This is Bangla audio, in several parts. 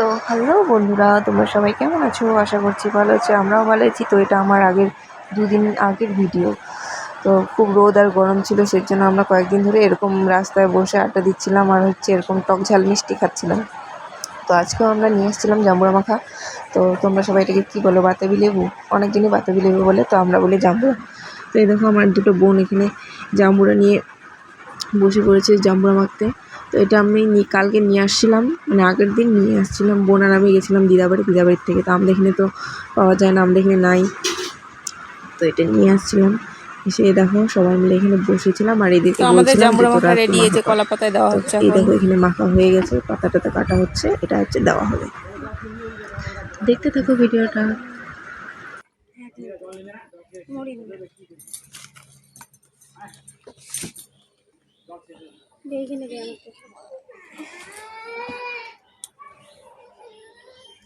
তো হ্যালো বন্ধুরা, তোমরা সবাই কেমন আছো? আশা করছি ভালো আছো, আমরাও ভালো আছি। তো এটা আমার আগের দুদিন আগের ভিডিও তো খুব রোদ আর গরম ছিল সেই জন্য আমরা কয়েকদিন ধরে এরকম রাস্তায় বসে আড্ডা দিচ্ছিলাম আর হচ্ছে এরকম টক ঝাল মিষ্টি খাচ্ছিলাম। তো আজকেও আমরা নিয়ে এসেছিলাম জাম্বুরা মাখা। তো তোমরা সবাই এটাকে কী বলো, বাতাবি লেবু? অনেকজনই বাতাবি লেবু বলে, তো আমরা বলি জাম্বুরা তো এই দেখো আমার দুটো বোন এখানে জাম্বুরা নিয়ে বসে পড়েছে জাম্বুরা মাখতে তো এটা আমি নি- কালকে নিয়ে আসছিলাম মানে আগের দিন নিয়ে আসছিলাম। বোন আর আমি গেছিলাম দিদাবাড়ি দিদাবাড়ির থেকে। তো আমাদের এখানে তো পাওয়া যায় না আমাদের এখানে নাই। তো এটা নিয়ে আসছিলাম। এসে দেখো সবাই মিলে এখানে বসেছিলাম আর এদিকে আমাদের মাখা রেডি। কলা পাতায় দেওয়া হচ্ছে এই দেখো এখানে। মাখা হয়ে গেছে পাতা টাতা কাটা হচ্ছে এটা হচ্ছে দেওয়া হবে। দেখতে থাকো ভিডিওটা।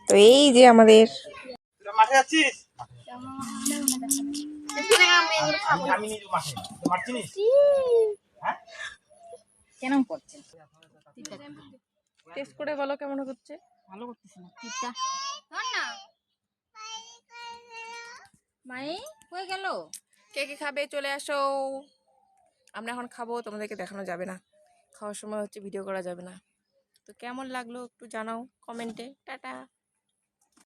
তো এই যে আমাদের মাঠে যাচ্ছিস? হ্যাঁ কেমন করছে টেস্ট করে বলো কেমন হচ্ছে? ভালো করতেছে না টিপটা মাই হয়ে গেল। কে কে খাবে চলে আসো। আমরা এখন খাব তোমাদেরকে দেখানো যাবে না। খাওয়ার সময় হচ্ছে ভিডিও করা যাবে না। তো কেমন লাগল একটু জানাও কমেন্টে টাটা।